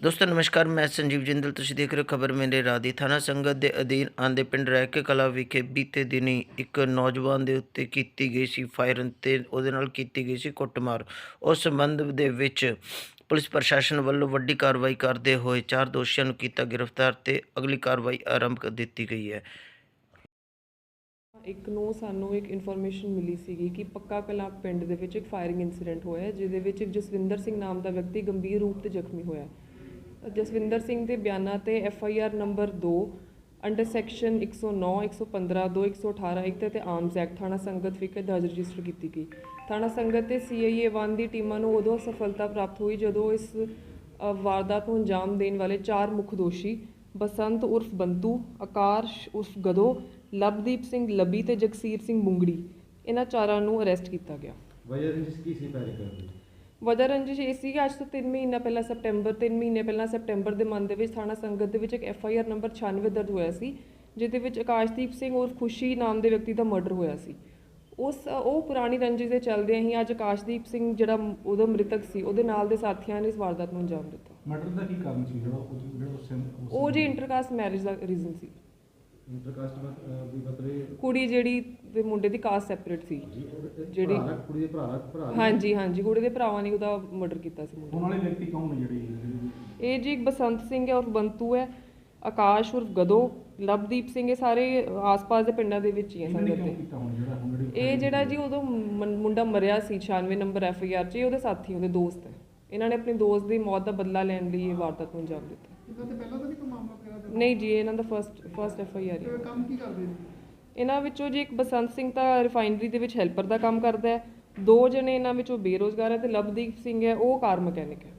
ਦੋਸਤੋ, ਨਮਸਕਾਰ, ਮੈਂ ਸੰਜੀਵ ਜਿੰਦਲ। ਤੁਸੀਂ ਦੇਖ ਰਹੇ ਹੋ ਖਬਰ ਮੇਰੇ ਰਾਦੀ ਥਾਣਾ ਸੰਗਤ ਦੇ ਅਧੀਨ ਆਂਦੇ ਪਿੰਡ ਰਹਿ ਕੇ ਕਲਾ ਵਿਖੇ ਬੀਤੇ ਦਿਨੀ ਇੱਕ ਨੌਜਵਾਨ ਦੇ ਉੱਤੇ ਕੀਤੀ ਗਈ ਸੀ ਫਾਇਰ ਤੇ ਉਹਦੇ ਨਾਲ ਕੀਤੀ ਗਈ ਸੀ ਕੁੱਟਮਾਰ। ਉਸ ਸੰਬੰਧ ਦੇ ਵਿੱਚ ਪੁਲਿਸ ਪ੍ਰਸ਼ਾਸਨ ਵੱਲੋਂ ਵੱਡੀ ਕਾਰਵਾਈ ਕਰਦੇ ਹੋਏ ਚਾਰ ਦੋਸ਼ੀਆਂ ਨੂੰ ਕੀਤਾ ਗ੍ਰਿਫਤਾਰ ਤੇ ਅਗਲੀ ਕਾਰਵਾਈ ਆਰੰਭ ਕਰ ਦਿੱਤੀ ਗਈ ਹੈ। ਇੱਕ ਨੂੰ ਸਾਨੂੰ ਇੱਕ ਇਨਫੋਰਮੇਸ਼ਨ ਮਿਲੀ ਸੀਗੀ ਕਿ ਪੱਕਾ ਕਲਾ ਪਿੰਡ ਦੇ ਵਿੱਚ ਇੱਕ ਫਾਇਰਿੰਗ ਇਨਸੀਡੈਂਟ ਹੋਇਆ ਜਿਹਦੇ ਵਿੱਚ ਇੱਕ ਜਸਵਿੰਦਰ ਸਿੰਘ ਨਾਮ ਦਾ ਵਿਅਕਤੀ ਗੰਭੀਰ ਰੂਪ ਤੇ ਜ਼ਖਮੀ ਹੋਇਆ ਹੈ। ਜਸਵਿੰਦਰ ਸਿੰਘ ਦੇ ਬਿਆਨਾਂ ਤੇ F I R number 2 under section 109 115 2 118 ਇੱਕ ਤੇ ਆਰਮਸ ਐਕਟ ਥਾਣਾ ਸੰਗਤ ਵਿਖੇ ਦਰਜ ਰਜਿਸਟਰ ਕੀਤੀ ਗਈ। ਥਾਣਾ ਸੰਗਤ ਤੇ ਸੀਆਈਏ 1 ਦੀ ਟੀਮਾਂ ਨੂੰ ਉਦੋਂ ਸਫਲਤਾ ਪ੍ਰਾਪਤ ਹੋਈ ਜਦੋਂ ਇਸ ਵਾਰਦਾਤ ਨੂੰ ਅੰਜਾਮ ਦੇਣ ਵਾਲੇ ਚਾਰ ਮੁੱਖ ਦੋਸ਼ੀ ਬਸੰਤ ਉਰਫ ਬੰਤੂ, ਆਕਾਸ਼ ਉਰਫ ਗਦੋ, ਲਵਦੀਪ ਸਿੰਘ ਲੱਬੀ ਤੇ ਜਗਸੀਰ ਸਿੰਘ ਬੁੰਗੜੀ ਇਹਨਾਂ ਚਾਰਾਂ ਨੂੰ ਅਰੈਸਟ ਕੀਤਾ ਗਿਆ। ਵਜ੍ਹਾ ਰੰਜਿਸ਼ ਕੀ ਸੀ ਫਾਇਰ ਕਰਨ? ਵਜ੍ਹਾ ਰੰਜਿਸ਼ ਇਹ ਸੀ ਕਿ ਅੱਜ ਤੋਂ 3 ਮਹੀਨਾ ਪਹਿਲਾਂ ਸਪਟੈਂਬਰ 3 ਮਹੀਨੇ ਪਹਿਲਾਂ ਸਪਟੈਂਬਰ ਦੇ ਮੰਥ ਦੇ ਵਿੱਚ ਥਾਣਾ ਸੰਗਤ ਦੇ ਵਿੱਚ ਇੱਕ ਐਫ ਆਈ ਆਰ ਨੰਬਰ 96 ਦਰਜ ਹੋਇਆ ਸੀ ਜਿਹਦੇ ਵਿੱਚ ਆਕਾਸ਼ਦੀਪ ਸਿੰਘ ਉਰਫ ਖੁਸ਼ੀ ਨਾਮ ਦੇ ਵਿਅਕਤੀ ਦਾ ਮਰਡਰ ਹੋਇਆ ਸੀ। ਉਸ ਉਹ ਪੁਰਾਣੀ ਰੰਜਿਸ਼ ਦੇ ਚੱਲਦਿਆਂ ਹੀ ਅੱਜ ਆਕਾਸ਼ਦੀਪ ਸਿੰਘ ਜਿਹੜਾ ਉਹਦਾ ਮ੍ਰਿਤਕ ਸੀ ਉਹਦੇ ਨਾਲ ਦੇ ਸਾਥੀਆਂ ਨੇ ਇਸ ਵਾਰਦਾਤ ਨੂੰ ਅੰਜਾਮ ਦਿੱਤਾ। ਮਰਡਰ ਦਾ ਕੀ ਕਾਰਨ ਸੀ? ਜਿਹੜਾ ਉਹ ਜਿਹੜਾ ਉਹ ਜੀ ਇੰਟਰਕਾਸਟ ਮੈਰਿਜ ਦਾ ਰੀਜ਼ਨ ਸੀ। ਕੁੜੀ ਜਿਹੜੀ ਤੇ ਮੁੰਡੇ ਦੀ ਕਾਸਟ ਸੈਪਰੇਟ ਸੀ। ਜਿਹੜੀ- ਕੁੜੀ ਦੇ ਭਰਾ ਭਰਾ ਹਾਂਜੀ ਹਾਂਜੀ ਕੁੜੀ ਦੇ ਭਰਾਵਾਂ ਨੇ ਉਹਦਾ ਮਰਡਰ ਕੀਤਾ ਸੀ ਮੁੰਡੇ ਹੋਣ ਵਾਲੇ ਵਿਅਕਤੀ ਕੌਣ ਨੇ ਜਿਹੜੇ ਇਹ ਜੀ ਇੱਕ ਬਸੰਤ ਸਿੰਘ ਹੈ ਉਰਫ ਬੰਤੂ ਹੈ ਆਕਾਸ਼ ਉਰਫ ਗਦੋ ਲਵਦੀਪ ਸਿੰਘ ਇਹ ਸਾਰੇ ਆਸ-ਪਾਸ ਦੇ ਪਿੰਡਾਂ ਦੇ ਵਿੱਚ ਹੀ ਹੈ ਸੰਗਤ ਦੇ। ਇਹ ਜਿਹੜਾ ਜੀ ਉਦੋਂ ਮੁੰਡਾ ਮਰਿਆ ਸੀ 96 ਨੰਬਰ ਐਫ ਆਈ ਆਰ 'ਚ ਇਹ ਉਹਦੇ ਸਾਥੀ ਉਹਦੇ ਦੋਸਤ ਹੈ। ਇਹਨਾਂ ਨੇ ਆਪਣੀ ਦੋਸਤ ਦੀ ਮੌਤ ਦਾ ਬਦਲਾ ਲੈਣ ਲਈ ਇਹ ਵਾਰਦਾਤ ਨੂੰ ਅੰਜਾਮ ਦਿੱਤਾ। ਇਹਦਾ ਤੇ ਪਹਿਲਾਂ ਤਾਂ ਨਹੀਂ ਕੋਈ ਮਾਮਲਾ ਪਿਆ ਤੇ ਨਹੀਂ ਜੀ ਇਹਨਾਂ ਦਾ first first F I R ਹੈ ਕੰਮ ਕੀ ਕਰਦੇ ਨੇ? ਇਹਨਾਂ ਵਿੱਚੋਂ ਜੀ ਇੱਕ ਬਸੰਤ ਸਿੰਘ ਤਾਂ ਰਿਫਾਈਨਰੀ ਦੇ ਵਿੱਚ ਹੈਲਪਰ ਦਾ ਕੰਮ ਕਰਦਾ ਹੈ। ਦੋ ਜਣੇ ਇਹਨਾਂ ਵਿੱਚੋਂ ਬੇਰੋਜ਼ਗਾਰ ਹੈ ਤੇ ਲਵਦੀਪ ਸਿੰਘ ਹੈ ਉਹ ਕਾਰ ਮਕੈਨਿਕ ਹੈ।